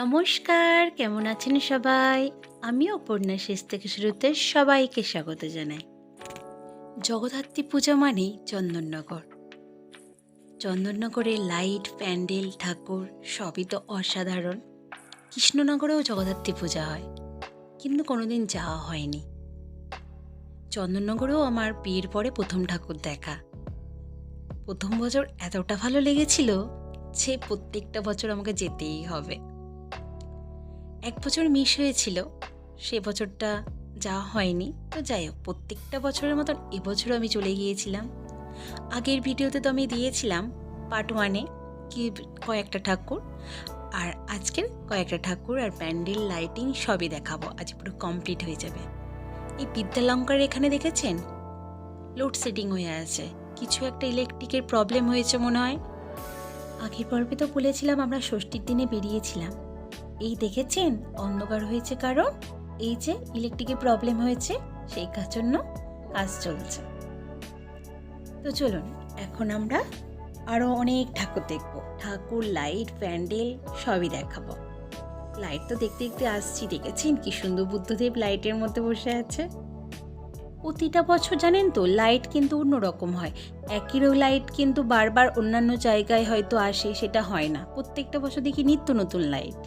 নমস্কার, কেমন আছেন সবাই? আমি অপর্ণা শেষ থেকে শুরুতে সবাইকে স্বাগত জানাই। জগদ্ধাত্রী পূজা মানেই চন্দননগর। চন্দননগরে লাইট, প্যান্ডেল, ঠাকুর সবই তো অসাধারণ। কৃষ্ণনগরেও জগদ্ধাত্রী পূজা হয়, কিন্তু কোনোদিন যাওয়া হয়নি। চন্দননগরেও আমার বিয়ের পরে প্রথম ঠাকুর দেখা। প্রথম বছর এতটা ভালো লেগেছিল যে প্রত্যেকটা বছর আমাকে যেতেই হবে। এক বছর মিস হয়েছিল, সে বছরটা যাওয়া হয়নি, তো যাই হোক, প্রত্যেকটা বছরের মতন এবছরও আমি চলে গিয়েছিলাম। আগের ভিডিওতে তো আমি দিয়েছিলাম পার্ট ওয়ানে কি কয়েকটা ঠাকুর, আর আজকের কয়েকটা ঠাকুর আর প্যান্ডেল, লাইটিং সবই দেখাবো, আজ পুরো কমপ্লিট হয়ে যাবে। এই বিদ্যালঙ্কার এখানে দেখেছেন? লোডশেডিং হয়ে আছে, কিছু একটা ইলেকট্রিকের প্রবলেম হয়েছে মনে হয়। আগের পর্বে তো বলেছিলাম আমরা ষষ্ঠীর দিনে বেরিয়েছিলাম। এই দেখেছেন? অন্ধকার হয়েছে কারণ এই যে ইলেকট্রিকের প্রবলেম হয়েছে, সেই জন্য কাজ চলছে। তো চলুন, এখন আমরা আরও অনেক ঠাকুর দেখব। ঠাকুর লাইট প্যান্ডেল, সবই দেখাবো। লাইট তো দেখতে দেখতে আসছি, দেখেছেন? কি সুন্দর বুদ্ধদেব লাইটের মধ্যে বসে আছে। প্রতিটা বছর জানেন তো লাইট কিন্তু অন্যরকম হয়। একইরও লাইট কিন্তু বারবার অন্যান্য জায়গায় হয়তো আসে, সেটা হয় না। প্রত্যেকটা বছর দেখি নিত্য নতুন লাইট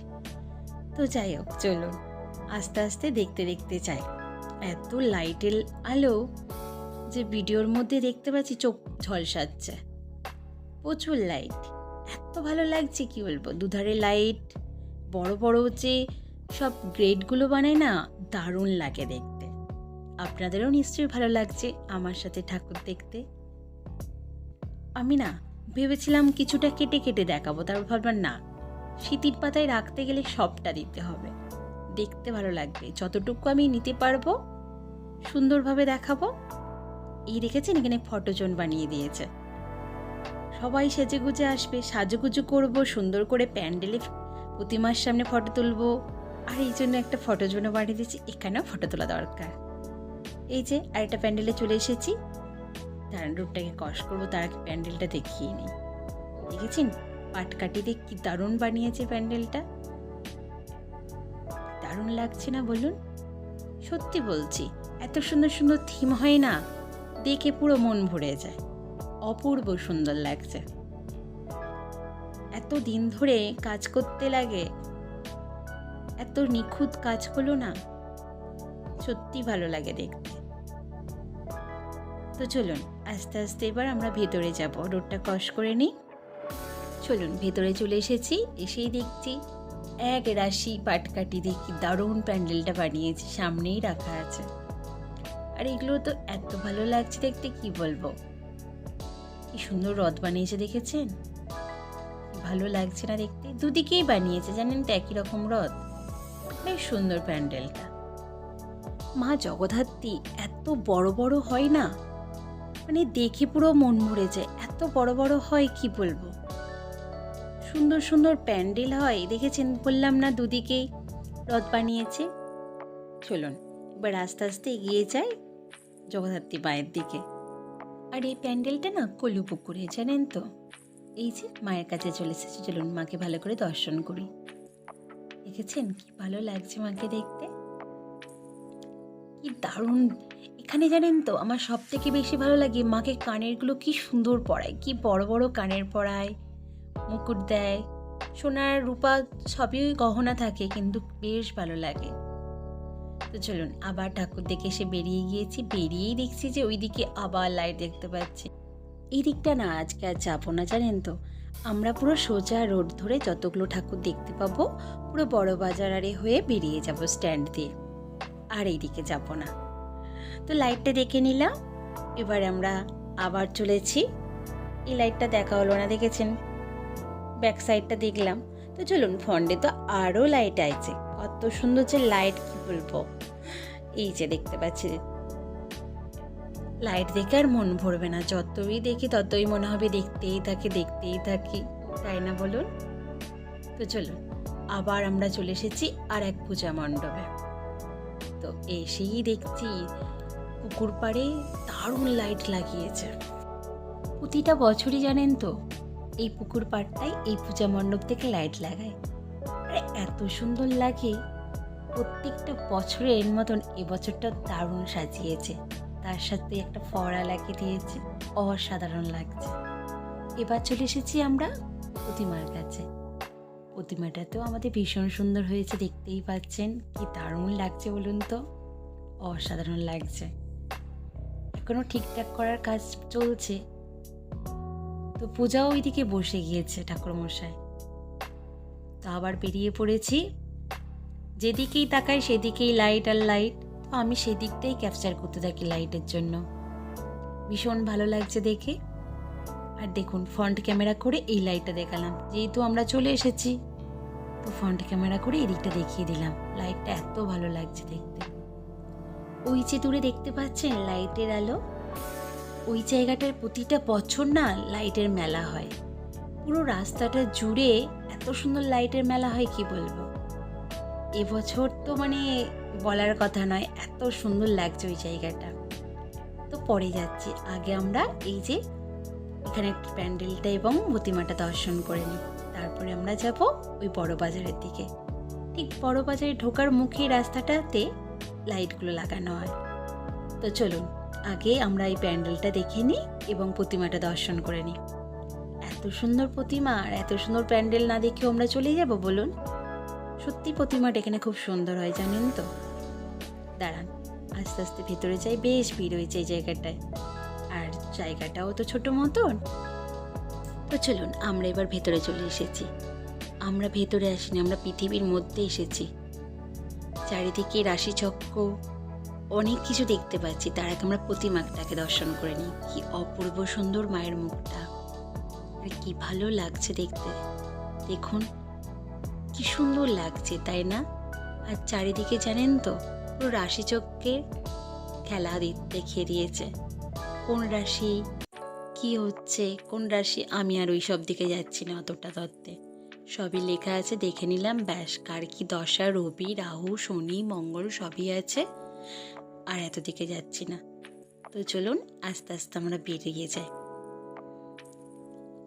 তো যাই হোক, চলুন। আস্তে আস্তে দেখতে দেখতে চাই এত লাইটের আলো যে ভিডিওর মধ্যে দেখতে পাচ্ছি চোখ ঝলসাচ্ছে। প্রচুর লাইট। এত ভালো লাগছে, কি বলব? দুধারে লাইট, বড় বড় যে সব গ্রেডগুলো বানায় না, দারুণ লাগে দেখতে। আপনাদেরও নিশ্চয়ই ভালো লাগছে আমার সাথে ঠাকুর দেখতে। আমি না ভেবেছিলাম কিছুটা কেটে কেটে দেখাবো, তারপর ভাবলাম না স্মৃতির পাতায় রাখতে গেলে সবটা দিতে হবে। দেখতে ভালো লাগবে। যতটুকু আমি নিতে পারব, সুন্দরভাবে দেখাবো। এই দেখেছেন এখানে ফটোজন বানিয়ে দিয়েছে। সবাই সেজে গুজে আসবে, সাজুগুজু করব, সুন্দর করে প্যান্ডেলে প্রতিমার সামনে ফটো তুলবো। আর এই জন্য একটা ফটোজোনও বানিয়ে দিয়েছি। এখানেও ফটো তোলা দরকার। এই যে আরেকটা প্যান্ডেলে চলে এসেছি। দাঁড়ান রূপটাকে কষ করব, তার প্যান্ডেলটা দেখিয়ে নিই। দেখেছেন? পাটকাঠিতে কি দারুণ বানিয়েছে প্যান্ডেলটা? দারুণ লাগছে না বলুন? সত্যি বলছি, এত সুন্দর সুন্দর থিম হয় না। দেখে পুরো মন ভরে যায়। অপূর্ব সুন্দর লাগছে। এত দিন ধরে কাজ করতে লাগে। এত নিখুঁত কাজ হলো না। সত্যি ভালো লাগে দেখতে। তো চলুন, আস্তে আস্তে এবার আমরা ভেতরে যাব। রোডটা ক্রস করে নিই। চলুন, ভেতরে চলে এসেছি, এসেই দেখছি এক রাশি পাটকাটি দেখি, দারুণ প্যান্ডেলটা বানিয়েছি, সামনেই রাখা আছে। আর এগুলো তো এত ভালো লাগছে দেখতে, কি বলব? কি সুন্দর রথ বানিয়েছে, দেখেছেন? ভালো লাগছে না দেখতে। দুদিকেই বানিয়েছে, জানেন তো, একই রকম রথ। বেশ সুন্দর প্যান্ডেলটা। মা জগদ্ধাত্রী, এত বড় বড় হয় না? মানে দেখে পুরো মন মরে যায়, এত বড় বড় হয় কি বলব? সুন্দর সুন্দর প্যান্ডেল হয়। দেখেছেন? বললাম না দুদিকেই রথ বানিয়েছে। চলুন, এবার আস্তে আস্তে এগিয়ে যাই জগদ্ধাত্রী মায়ের দিকে। আর এই প্যান্ডেলটা না কলু পুকুরে, জানেন তো? এই যে মায়ের কাছে চলে এসেছে। চলুন মাকে ভালো করে দর্শন করি। দেখেছেন? কি ভালো লাগছে মাকে দেখতে। কি দারুণ! এখানে জানেন তো, আমার সব থেকে বেশি ভালো লাগে মাকে কানেরগুলো কি সুন্দর পরায়। কি বড় বড় কানের পরায় মুকুট দেয়। সোনার, রূপা সবই গহনা থাকে কিন্তু বেশ ভালো লাগে। তো চলুন, আবার ঠাকুর দেখে এসে বেরিয়ে গিয়েছি। বেরিয়েই দেখছি যে ওইদিকে আবার লাইট দেখতে পাচ্ছি। এই দিকটা না, আজকে আর যাব না, জানেন তো? আমরা পুরো সোজা রোড ধরে যতগুলো ঠাকুর দেখতে পাবো, পুরো বড় বাজার আরে হয়ে বেরিয়ে যাব স্ট্যান্ড দিয়ে। আর এইদিকে যাব না। তো লাইটটা দেখে নিলাম। এবার আমরা আবার চলেছি। এই লাইটটা দেখা হলো না, দেখেছেন? ব্যাক সাইডটা দেখলাম। তো চলুন ফন্ডে তো আরও লাইট আছে। কত সুন্দর যে লাইট কি বলব? এই যে দেখতে পাচ্ছি। লাইট দেখে আর মন ভরবে না। যতই দেখি, ততই মনে হবে দেখতেই থাকি দেখতেই থাকি। তাই না বলুন? তো চলুন, আবার আমরা চলে এসেছি আর এক পূজা মণ্ডপে। তো এসেই দেখছি পুকুর পাড়ে দারুণ লাইট লাগিয়েছে। প্রতিটা বছরই জানেন তো এই পুকুর পাড়টায় এই পূজা মণ্ডপ থেকে লাইট লাগায়। আর, এত সুন্দর লাগে। প্রত্যেকটা বছরের মতন এবছরটা দারুণ সাজিয়েছে। তার সাথে একটা ফড়া লাগিয়ে দিয়েছে। অসাধারণ লাগছে। এবার চলে এসেছি আমরা প্রতিমার কাছে। প্রতিমাটাতেও আমাদের ভীষণ সুন্দর হয়েছে, দেখতেই পাচ্ছেন। কি দারুণ লাগছে বলুন তো। অসাধারণ লাগছে। এখনও ঠিকঠাক করার কাজ চলছে। তো পূজাও ওইদিকে বসে গিয়েছে ঠাকুরমশাই। তো আবার বেরিয়ে পড়েছি। যেদিকেই তাকাই সেদিকেই লাইট আর লাইট তো আমি সেদিকটাই ক্যাপচার করতে থাকি লাইটের জন্য। ভীষণ ভালো লাগছে দেখে। আর দেখুন ফ্রন্ট ক্যামেরা করে এই লাইটটা দেখালাম। যেহেতু আমরা চলে এসেছি, তো ফ্রন্ট ক্যামেরা করে এদিকটা দেখিয়ে দিলাম। লাইটটা এত ভালো লাগছে দেখতে। ওই যে দূরে দেখতে পাচ্ছেন লাইটের আলো? ওই জায়গাটার প্রতিটা বছর না লাইটের মেলা হয়। পুরো রাস্তাটা জুড়ে এত সুন্দর লাইটের মেলা হয় কি বলব? এবছর তো মানে বলার কথা নয়, এত সুন্দর লাগছে ওই জায়গাটা। তো পরে যাচ্ছি। আগে আমরা এই যে এখানে একটি প্যান্ডেলটা এবং প্রতিমাটা দর্শন করে নিই। তারপরে আমরা যাব ওই বড় বাজারের দিকে। ঠিক বড় বাজারে ঢোকার মুখে রাস্তাটাতে লাইটগুলো লাগানো হয়। তো চলুন। আগে আমরা এই প্যান্ডেলটা দেখে নিই এবং প্রতিমাটা দর্শন করে নিই। এত সুন্দর প্রতিমা আর এত সুন্দর প্যান্ডেল না দেখেও আমরা চলে যাব, বলুন? সত্যি প্রতিমাটা এখানে খুব সুন্দর হয়, জানেন তো? দাঁড়ান, আস্তে আস্তে ভেতরে যাই, বেশ ভিড় হয়েছে এই জায়গাটায়। আর জায়গাটাও তো ছোট মতন। তো চলুন, আমরা এবার ভেতরে চলে এসেছি। আমরা ভেতরে আসিনি, আমরা পৃথিবীর মধ্যে এসেছি। চারিদিকে রাশিচক্র অনেক কিছু দেখতে পাচ্ছি। তার আগে আমরা প্রতিমাটাকে দর্শন করে নিই। কি অপূর্ব সুন্দর মায়ের মুখটা। আর কি ভালো লাগছে দেখতে। দেখুন, কি সুন্দর লাগছে, তাই না? আর চারিদিকে জানেন তো, পুরো রাশিচক্রের খেলা দেখিয়ে দিয়েছে। কোন রাশি, কি হচ্ছে, কোন রাশি, আমি আর ওই সব দিকে যাচ্ছি না অতটা তত্ত্বে। সবই লেখা আছে, দেখে নিলাম, ব্যাস। কার কি দশা, রবি, রাহু, শনি, মঙ্গল, সবই আছে। আর এত দিকে যাচ্ছি না। তো চলুন, আস্তে আস্তে আমরা বেরিয়ে যাই।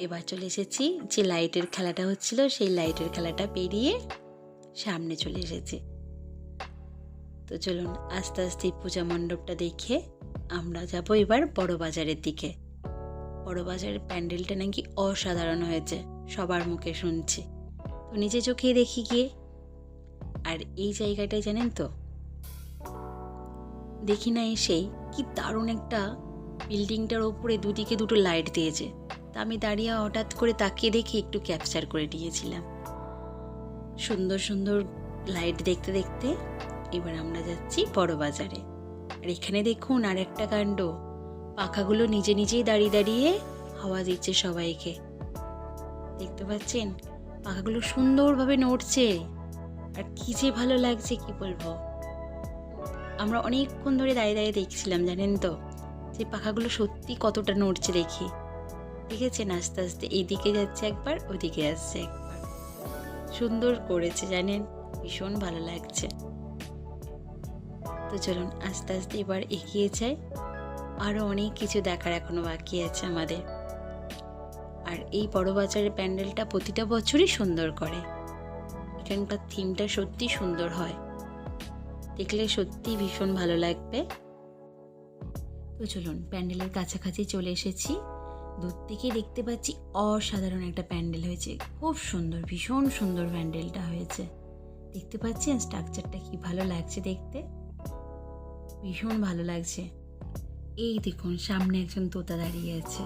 এবার চলে এসেছি যে লাইটের খেলাটা হচ্ছিল, সেই লাইটের খেলাটা পেরিয়ে সামনে চলে এসেছি। তো চলুন, আস্তে আস্তে পূজা মণ্ডপটা দেখে আমরা যাব এবার বড় বাজারের দিকে। বড় বাজারের প্যান্ডেলটা নাকি অসাধারণ হয়েছে, সবার মুখে শুনছি। তো নিজে চোখেই দেখি গিয়ে। আর এই জায়গাটায় জানেন তো দেখি না এসেই কি দারুণ একটা বিল্ডিংটার ওপরে দুদিকে দুটো লাইট দিয়েছে। তা আমি দাঁড়িয়ে হঠাৎ করে তাকিয়ে দেখি একটু ক্যাপচার করে নিয়েছিলাম সুন্দর সুন্দর লাইট দেখতে দেখতে এবার আমরা যাচ্ছি বড় বাজারে। আর এখানে দেখুন আর একটা কাণ্ড। পাখাগুলো নিজে নিজেই দাঁড়িয়ে দাঁড়িয়ে হাওয়া দিচ্ছে সবাইকে। দেখতে পাচ্ছেন? পাখাগুলো সুন্দরভাবে নড়ছে। আর কি যে ভালো লাগছে কি বলব? আমরা অনেকক্ষণ ধরে দাঁড়িয়ে দাঁড়িয়ে দেখছিলাম, জানেন তো? যে পাখাগুলো সত্যি কতটা নড়ছে দেখি। দেখেছেন আস্তে আস্তে এইদিকে যাচ্ছে একবার, ওদিকে আসছে একবার। সুন্দর করেছে, জানেন? ভীষণ ভালো লাগছে। তো চলুন, আস্তে আস্তে এবার এগিয়ে যাই। আরও অনেক কিছু দেখার এখনও বাকি আছে আমাদের। আর এই বড় বাজারের প্যান্ডেলটা প্রতিটা বছরই সুন্দর করে। এখানকার থিমটা সত্যি সুন্দর হয়। দেখলে সত্যি ভীষণ ভালো লাগবে। তো চলুন, প্যান্ডেলের কাছাকাছি চলে এসেছি। দূর থেকে দেখতে পাচ্ছি অসাধারণ একটা প্যান্ডেল হয়েছে। খুব সুন্দর, ভীষণ সুন্দর প্যান্ডেলটা হয়েছে। দেখতে পাচ্ছেন স্ট্রাকচারটা কি ভালো লাগছে দেখতে? ভীষণ ভালো লাগছে। এই দেখুন, সামনে একজন তোতা দাঁড়িয়ে আছে।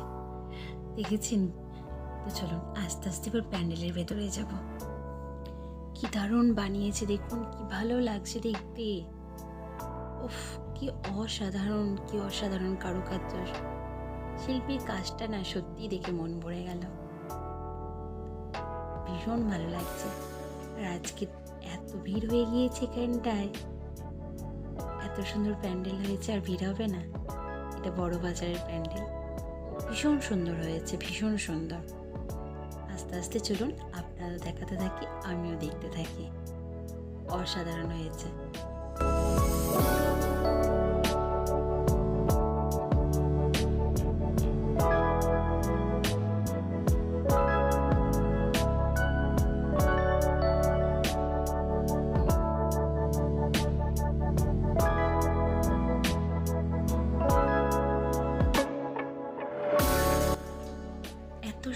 দেখেছেন? তো চলুন, আস্তে আস্তে এবার প্যান্ডেলের ভেতরে যাব। কি দারুণ বানিয়েছে, দেখুন কি ভালো লাগছে দেখতে। উফ, কি অসাধারণ কি অসাধারণ কারুকার্য। শিল্পীর কাজটা না সত্যি দেখে মন ভরে গেল। ভীষণ ভালো লাগছে। আর আজকে এত ভিড় হয়ে গিয়েছে এখানটায়। এত সুন্দর প্যান্ডেল হয়েছে, আর ভিড় হবে না। এটা বড় বাজারের প্যান্ডেল। ভীষণ সুন্দর হয়েছে, ভীষণ সুন্দর। আস্তে আস্তে চলুন দাদা দেখাতে থাকি আমিও দেখতে থাকি। অসাধারণ হয়েছে।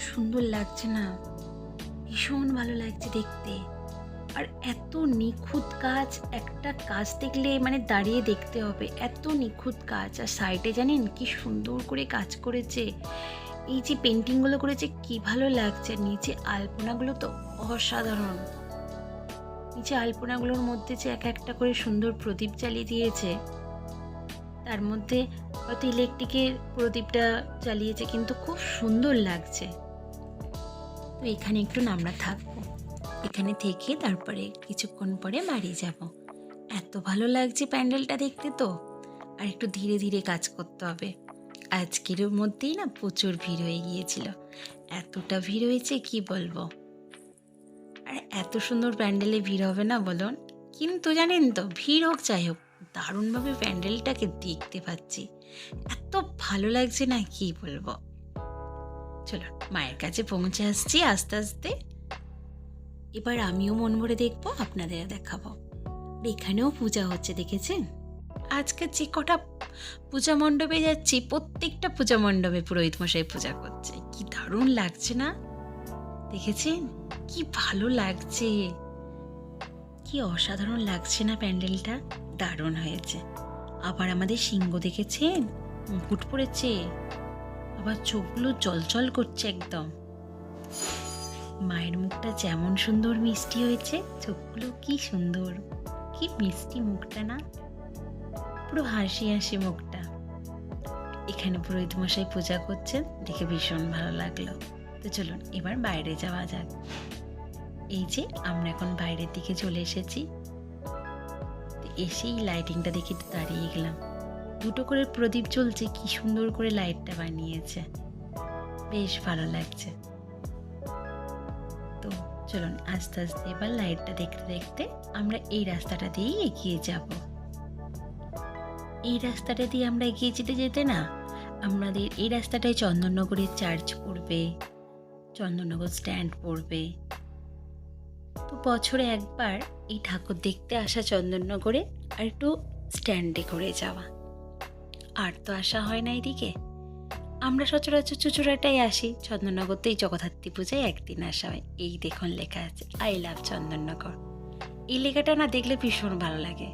সুন্দর লাগছে না। লাগছে দেখতে। আর এত নিখুঁত কাজ, একটা কাজ দেখলে মানে দাঁড়িয়ে দেখতে হবে। এত নিখুঁত কাজ। আর সাইডে জানেন কি সুন্দর করে কাজ করেছে? এই যে পেন্টিংগুলো করেছে, কি ভালো লাগছে। নিচে আলপনাগুলো তো অসাধারণ। নিচে আলপনাগুলোর মধ্যে যে এক একটা করে সুন্দর প্রদীপ জ্বালিয়ে দিয়েছে। তার মধ্যে হয়তো ইলেকট্রিকের প্রদীপটা জ্বালিয়েছে, কিন্তু খুব সুন্দর লাগছে। তো এখানে একটু আমরা থাকব। এখানে থেকে তারপরে কিছুক্ষণ পরে বাড়ি যাব। এত ভালো লাগছে প্যান্ডেলটা দেখতে তো। আর একটু ধীরে ধীরে কাজ করতে হবে। আজকের মধ্যেই না প্রচুর ভিড় হয়ে গিয়েছিল। এতটা ভিড় হয়েছে কি বলব? আর এত সুন্দর প্যান্ডেলে ভিড় হবে না বলুন। কিন্তু জানেন তো, ভিড় হোক যাই হোক, দারুণভাবে প্যান্ডেলটাকে দেখতে পাচ্ছি। এত ভালো লাগছে না কি বলব? চলো মায়ের কাছে পৌঁছে আসছি আস্তে আস্তে। এবার আমিও মন ভরে দেখব, আপনাদের দেখাবো। এখানেও পূজা হচ্ছে, দেখেছেন? আজকে যে কটা পূজা মণ্ডপে যাচ্ছি, প্রত্যেকটা পূজা মণ্ডপে পুরোহিত মশাই পূজা করছে। কি দারুণ লাগছে না? দেখেছেন? কি ভালো লাগছে। কি অসাধারণ লাগছে না প্যান্ডেলটা? দারুণ হয়েছে। আবার আমাদের সিংহ দেখেছেন? মুকুট পড়েছে আবার চোখগুলো জলজল করছে একদম। মায়ের মুখটা যেমন সুন্দর মিষ্টি হয়েছে, চোখগুলো কি সুন্দর, কি মিষ্টি মুখটা না? পুরো হাসি হাসি মুখটা। এখানে পুরোহিত মশাই পূজা করছেন, দেখে ভীষণ ভালো লাগল। তো চলুন, এবার বাইরে যাওয়া যাক। এই যে, আমরা এখন বাইরের দিকে চলে এসেছি। এসেই লাইটিংটা দেখে দাঁড়িয়ে গেলাম। দুটো করে প্রদীপ জ্বলছে, কি সুন্দর করে লাইটটা বানিয়েছে। বেশ ভালো লাগছে। চলুন আস্তে আস্তে এবার লাইটটা দেখতে দেখতে আমরা এই রাস্তাটা দিয়েই এগিয়ে যাব। এই রাস্তাটা দিয়ে আমরা এগিয়ে যেতে যেতে না, আমাদের এই রাস্তাটায় চন্দননগরের চার্চ পড়বে, চন্দননগর স্ট্যান্ড পড়বে। তো বছরে একবার এই ঠাকুর দেখতে আসা চন্দননগরে আর একটু স্ট্যান্ডে করে যাওয়া। আর তো আসা হয় না এদিকে। আমরা সচরাচর চুচুড়াটাই আসি। চন্দননগরতেই জগদ্ধাত্রী পূজায় একদিন আসা হয়। এই দেখুন লেখা আছে আই লাভ চন্দননগর। এই লেখাটা না দেখলে ভীষণ ভালো লাগে।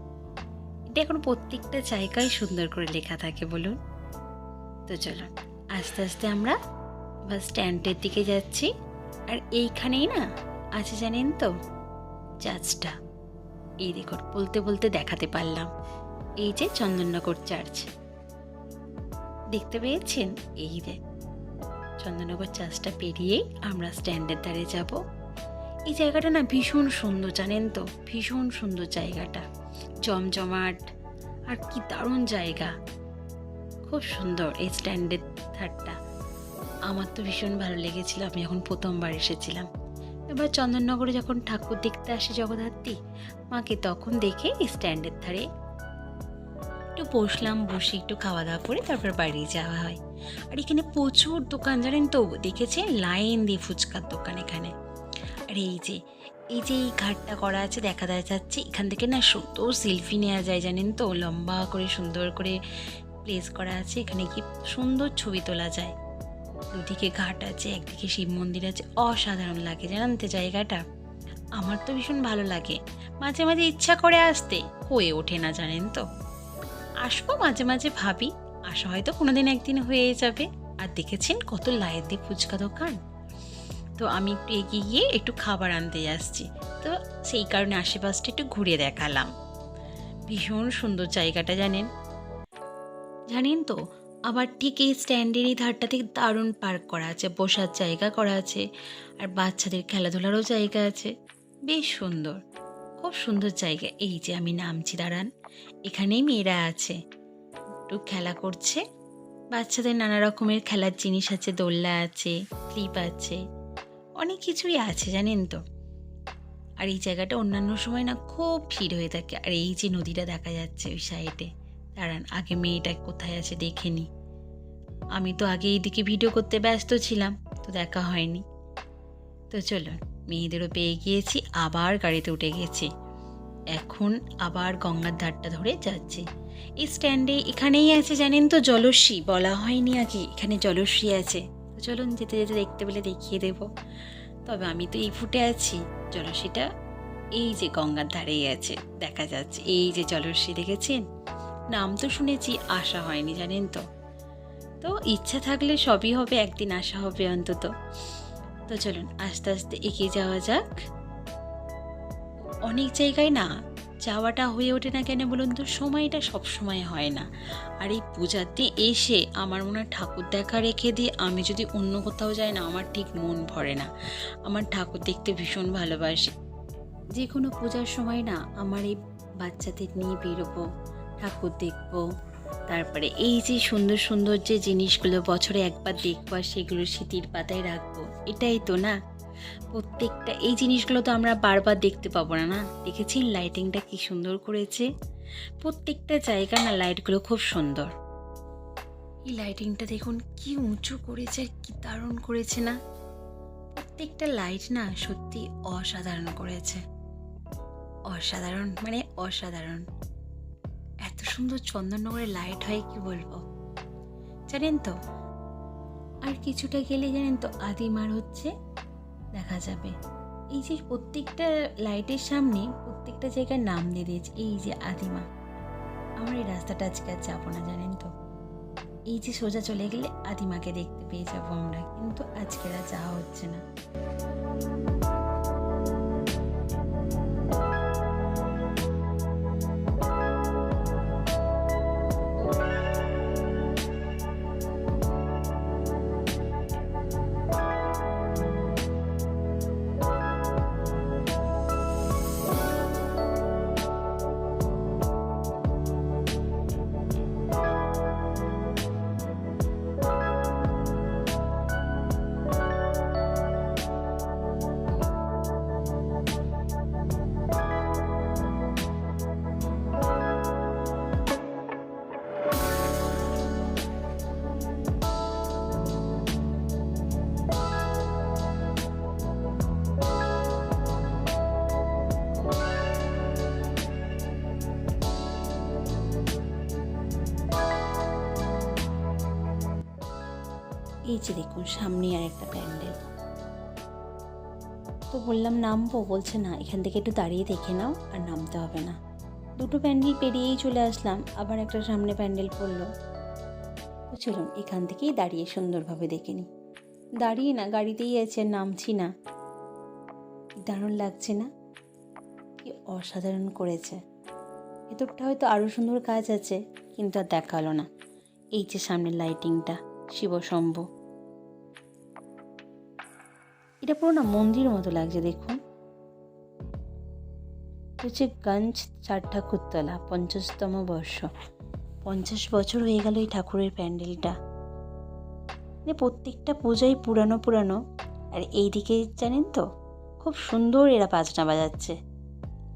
এটা এখন প্রত্যেকটা জায়গায় সুন্দর করে লেখা থাকে, বলুন। তো চলুন, আস্তে আস্তে আমরা বাস স্ট্যান্ডের দিকে যাচ্ছি। আর এইখানেই না আছে জানেন তো, চার্চটা। এই দেখুন, বলতে বলতে দেখাতে পারলাম। এই যে চন্দননগর চার্চ। দেখতে পেয়েছেন? এই রে চন্দননগর চার্চটা পেরিয়েই আমরা স্ট্যান্ডের ধারে যাব। এই জায়গাটা না ভীষণ সুন্দর, জানেন তো? ভীষণ সুন্দর জায়গাটা। জমজমাট, আর কি দারুণ জায়গা। খুব সুন্দর এই স্ট্যান্ডের ধারটা। আমার তো ভীষণ ভালো লেগেছিল, আমি যখন প্রথমবার এসেছিলাম। এবার চন্দননগরে যখন ঠাকুর দেখতে আসে জগদ্ধাত্রী, মাকে তখন দেখে স্ট্যান্ডের ধারে একটু বসলাম, বসে একটু খাওয়া দাওয়া করে তারপর বাড়ি যাওয়া হয়। আর এখানে প্রচুর দোকান, জানেন তো? দেখেছে লাইন দিয়ে ফুচকার দোকান এখানে। আর এই যে এই যে এই ঘাটটা করা আছে, দেখা যাচ্ছে এখান থেকে না সুন্দর সেলফি নেওয়া যায়, জানেন তো? লম্বা করে, সুন্দর করে প্লেস করা আছে। এখানে কি সুন্দর ছবি তোলা যায়। দুদিকে ঘাট আছে, একদিকে শিব মন্দির আছে। অসাধারণ লাগে, জানেন তো জায়গাটা? আমার তো ভীষণ ভালো লাগে। মাঝে মাঝে ইচ্ছা করে আসতে, হয়ে ওঠে না, জানেন তো? আসব মাঝে মাঝে ভাবি। আসা হয়তো কোনোদিন একদিন হয়ে যাবে। আর দেখেছেন কত দিয়ে ফুচকা দোকান? তো আমি একটু এগিয়ে গিয়ে একটু খাবার আনতে যাচ্ছি। তো সেই কারণে আশেপাশটা একটু ঘুরে দেখালাম। ভীষণ সুন্দর জায়গাটা, জানেন? জানেন তো, আবার ঠিক এই স্ট্যান্ডেরই থেকে দারুণ পার্ক করা আছে, বসার জায়গা করা আছে। আর বাচ্চাদের খেলাধুলারও জায়গা আছে। বেশ সুন্দর। খুব সুন্দর জায়গা। এই যে আমি নামছি, দাঁড়ান। এখানেই মেয়েরা আছে। একটু খেলা করছে। বাচ্চাদের নানা রকমের খেলার জিনিস আছে, দোলনা আছে, ক্লিপ আছে। অনেক কিছুই আছে, জানেন তো। আর এই জায়গাটা অন্যান্য সময় না খুব ভিড় হয়ে থাকে। আর এই যে নদীটা দেখা যাচ্ছে ওই সাইডে দাঁড়ান, আগে মেয়েটা কোথায় আছে দেখে নি। আমি তো আগে এইদিকে ভিডিও করতে ব্যস্ত ছিলাম, তো দেখা হয়নি। তো চলুন। মেয়েদেরও পেয়ে গিয়েছি, আবার গাড়িতে উঠে গেছি। এখন আবার গঙ্গার ধারটা ধরে যাচ্ছি। এই স্ট্যান্ডে এখানেই আছে জানেন তো জলশ্রী, বলা হয়নি আগে, এখানে জলশ্রী আছে। তো চলুন যেতে যেতে দেখতে পেলে দেখিয়ে দেব। তবে আমি তো এই ফুটে আছি জলসিটা এই যে গঙ্গার ধারেই আছে, দেখা যাচ্ছে। এই যে জলসি দেখেছেন? নাম তো শুনেছি, আসা হয়নি জানেন তো। তো ইচ্ছা থাকলে সবই হবে, একদিন আসা হবে অন্তত। তো চলুন, আস্তে আস্তে এগিয়ে যাওয়া যাক। অনেক জায়গায় না যাওয়াটা হয়ে ওঠে না কেন বলুন তো? সময়টা সব সময় হয় না। আর এই পূজাতে এসে আমার মনে হয় ঠাকুর দেখা রেখে দিয়ে আমি যদি অন্য কোথাও যাই না, আমার ঠিক মন ভরে না। আমার ঠাকুর দেখতে ভীষণ ভালোবাসি। যে কোনো পূজার সময় না আমার এই বাচ্চাদের নিয়ে বেরোবো, ঠাকুর দেখব তারপরে এই যে সুন্দর সুন্দর যে জিনিসগুলো বছরে একবার দেখব আর সেগুলো স্মৃতির পাতায় রাখব, এটাই তো না? প্রত্যেকটা, এই জিনিসগুলো তো আমরা বারবার দেখতে পাবো না না? দেখেছেন লাইটিংটা কি সুন্দর করেছে? প্রত্যেকটা জায়গা না লাইটগুলো খুব সুন্দর। এই লাইটিংটা দেখুন, কি উঁচু করেছে কি দারুণ করেছে না? প্রত্যেকটা লাইট না সত্যি অসাধারণ করেছে। অসাধারণ মানে অসাধারণ। এত সুন্দর চন্দননগরের লাইট হয় কি বলব? জানেন তো? আর কিছুটা গেলে জানেন তো আদিমার হচ্ছে দেখা যাবে। এই যে প্রত্যেকটা লাইটের সামনে প্রত্যেকটা জায়গায় নাম দিয়ে দিয়েছে, এই যে আদিমা। আমার এই রাস্তাটা আজকে আর যাব না, জানেন তো? এই যে সোজা চলে গেলে আদিমাকে দেখতে পেয়ে যাব আমরা, কিন্তু আজকে আর যাওয়া হচ্ছে না। এই যে দেখুন, সামনে আর একটা প্যান্ডেল। তো বললাম নামবো, বলছে না, এখান থেকে একটু দাঁড়িয়ে দেখে নাও আর নামতে হবে না। দুটো প্যান্ডেল পেরিয়েই চলে আসলাম, আবার একটা সামনে প্যান্ডেল পড়ল। তো চলুন, এখান থেকেই দাঁড়িয়ে সুন্দরভাবে দেখে নিই। দাঁড়িয়ে না, গাড়িতেই আছে নামছি না। দারুণ লাগছে না? কি অসাধারণ করেছে। ভেতরটা হয়তো আরও সুন্দর কাজ আছে, কিন্তু আর দেখাল না। এই যে সামনের লাইটিংটা শিবশম্ভ। এটা পুরো না মন্দির মতো লাগছে, দেখুন। হচ্ছে গঞ্জ চার ঠাকুরতলা পঞ্চাশতম বর্ষ। পঞ্চাশ বছর হয়ে গেল এই ঠাকুরের প্যান্ডেলটা। মানে প্রত্যেকটা পূজাই পুরানো পুরানো। আর এই দিকে জানেন তো, খুব সুন্দর এরা বাজনা বাজাচ্ছে।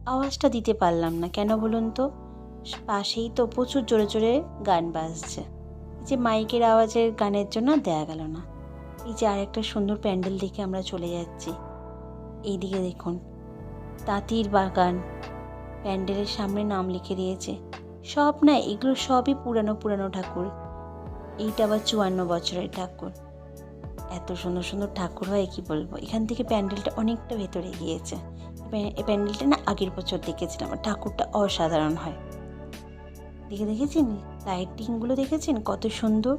আওয়াজটা দিতে পারলাম না, কেন বলুন তো? পাশেই তো প্রচুর জোরে জোরে গান বাজছে। যে মাইকের আওয়াজের গানের জন্য দেয়া গেল না। এই যে আর একটা সুন্দর প্যান্ডেল দেখে আমরা চলে যাচ্ছি। এই দিকে দেখুন, তাঁতির বাগান, প্যান্ডেলের সামনে নাম লিখে দিয়েছে। সব না, এগুলো সবই পুরানো পুরানো ঠাকুর। এইটা আবার চুয়ান্ন বছরের ঠাকুর। এত সুন্দর সুন্দর ঠাকুর হয়, কি বলব? এখান থেকে প্যান্ডেলটা অনেকটা ভেতরে গিয়েছে। এই প্যান্ডেলটা না আগের বছর দেখেছিলাম ঠাকুরটা অসাধারণ হয়। দেখে দেখেছেন? লাইটিংগুলো দেখেছেন? কত সুন্দর।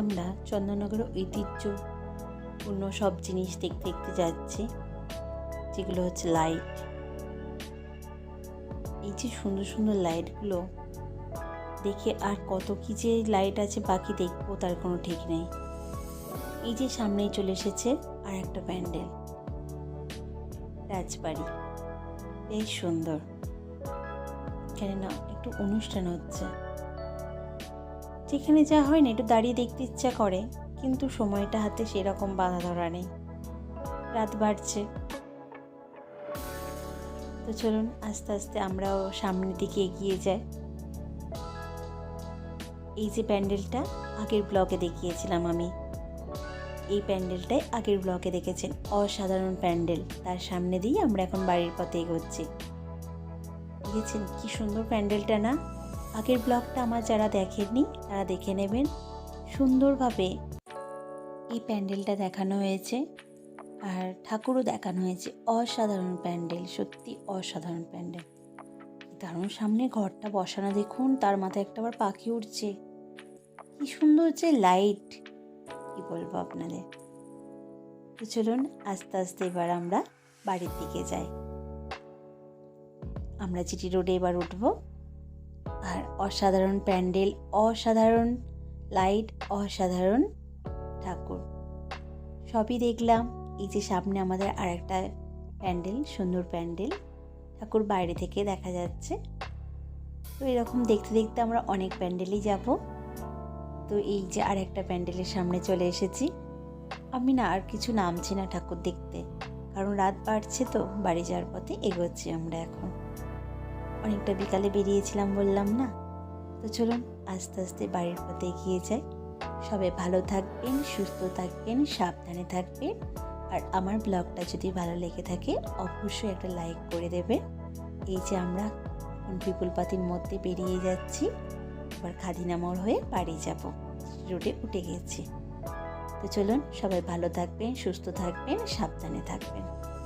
আমরা চন্দননগরের ঐতিহ্যপূর্ণ সব জিনিস দেখতে দেখতে যাচ্ছি, যেগুলো হচ্ছে লাইট এই যে সুন্দর সুন্দর লাইটগুলো দেখে আর কত কি যে লাইট আছে বাকি দেখব, তার কোনো ঠিক নেই। এই যে সামনেই চলে এসেছে আর একটা প্যান্ডেল, রাজবাড়ি। বেশ সুন্দর। এখানে না একটু অনুষ্ঠান হচ্ছে। যেখানে যা হয় না, একটু দাঁড়িয়ে দেখতে ইচ্ছা করে। কিন্তু সময়টা হাতে সেরকম বাধা ধরা নেই। রাত বাড়ছে। তো চলুন, আস্তে আস্তে আমরাও সামনের দিকে এগিয়ে যাই। এই যে প্যান্ডেলটা, আগের ব্লকে দেখিয়েছিলাম আমি। এই প্যান্ডেলটাই আগের ব্লকে দেখেছেন। অসাধারণ প্যান্ডেল। তার সামনে দিয়ে আমরা এখন বাড়ির পথে এগোচ্ছি। দেখেছেন কি সুন্দর প্যান্ডেলটা না? আগের ব্লগটা আমার যারা দেখেননি, তারা দেখে নেবেন সুন্দরভাবে এই প্যান্ডেলটা দেখানো হয়েছে আর ঠাকুরও দেখানো হয়েছে। অসাধারণ প্যান্ডেল, সত্যি অসাধারণ প্যান্ডেল। দারুণ সামনে ঘরটা বসানো, দেখুন, তার মাথায় একটা আবার পাখি উঠছে কি সুন্দর যে লাইট, কি বলব আপনাদের? তো চলুন, আস্তে আস্তে এবার আমরা বাড়ির দিকে যাই। আমরা জিটি রোডে এবার উঠবো। আর অসাধারণ প্যান্ডেল, অসাধারণ লাইট, অসাধারণ ঠাকুর। সবই দেখলাম। এই যে সামনে আমাদের আর একটা প্যান্ডেল, সুন্দর প্যান্ডেল। ঠাকুর বাইরে থেকে দেখা যাচ্ছে। তো এরকম দেখতে দেখতে আমরা অনেক প্যান্ডেলই যাব। তো এই যে আর একটা প্যান্ডেলের সামনে চলে এসেছি। আমি না আর কিছু নামছি না ঠাকুর দেখতে। কারণ রাত বাড়ছে তো, বাড়ি যাওয়ার পথে এগোচ্ছি আমরা এখন। অনেকটা বিকালে বেরিয়েছিলাম বললাম না? তো চলুন, আস্তে আস্তে বাড়ির পথে এগিয়ে যাই। সবাই ভালো থাকবেন, সুস্থ থাকবেন, সাবধানে থাকবেন। আর আমার ব্লগটা যদি ভালো লেগে থাকে, অবশ্যই একটা লাইক করে দেবে এই যে আমরা এখন বিপুলপাতির মধ্যে বেরিয়ে যাচ্ছি। এবার খাদিনা মোড় হয়ে বাড়ি যাব। রোডে উঠে গেছি। তো চলুন, সবাই ভালো থাকবেন, সুস্থ থাকবেন, সাবধানে থাকবেন।